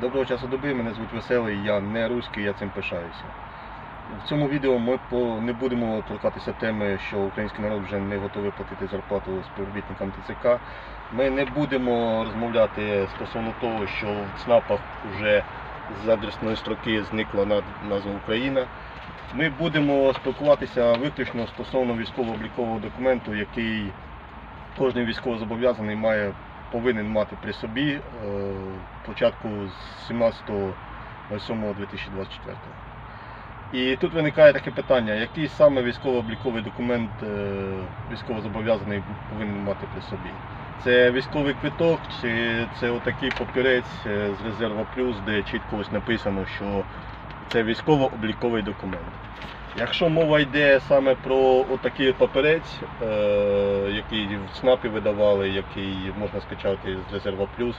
Доброго часу доби, мене звуть Веселий, я не руський, я цим пишаюся. В цьому відео ми не будемо торкатися теми, що український народ вже не готовий платити зарплату співробітникам ТЦК. Ми не будемо розмовляти стосовно того, що в ЦНАПах вже з адресної строки зникла назва Україна. Ми будемо спілкуватися виключно стосовно військово-облікового документу, який кожен військовозобов'язаний має повинен мати при собі е, початку з 17.07.2024. І тут виникає таке питання, який саме військово-обліковий документ е, військовозобов'язаний повинен мати при собі? Це військовий квиток, чи це отакий папірець е, з резерва плюс, де чітко ось написано, що це військово-обліковий документ. Якщо мова йде саме про отакий папірець, е, який в СНАПі видавали, який можна скачати з резерва плюс,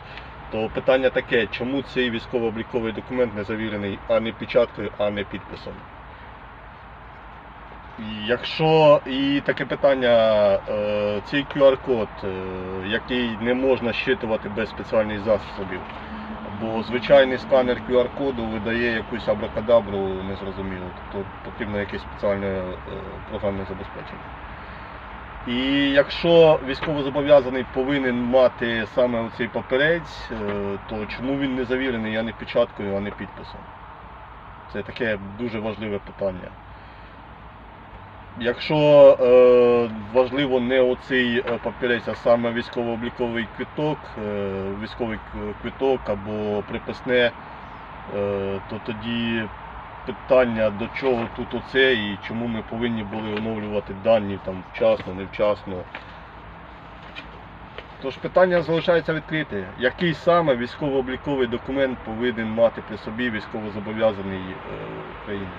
то питання таке, чому цей військово-обліковий документ не завірений а не печаткою, а не підписом? Якщо і таке питання, е, цей QR-код, е, який не можна щитувати без спеціальних засобів, бо звичайний сканер QR-коду видає якусь абракадабру незрозумілу, тобто потрібно якесь спеціальне е, програмне забезпечення. І якщо військовозобов'язаний повинен мати саме оцей папірець, е, то чому він не завірений а не печаткою, а не підписом? Це таке дуже важливе питання. Якщо е, важливо не оцей е, папірець, а саме військово-обліковий квиток, е, військовий к- квиток або приписне, е, то тоді питання до чого тут оце і чому ми повинні були оновлювати дані там вчасно, невчасно. Тож питання залишається відкрите. Який саме військово-обліковий документ повинен мати при собі військовозобов'язаний України?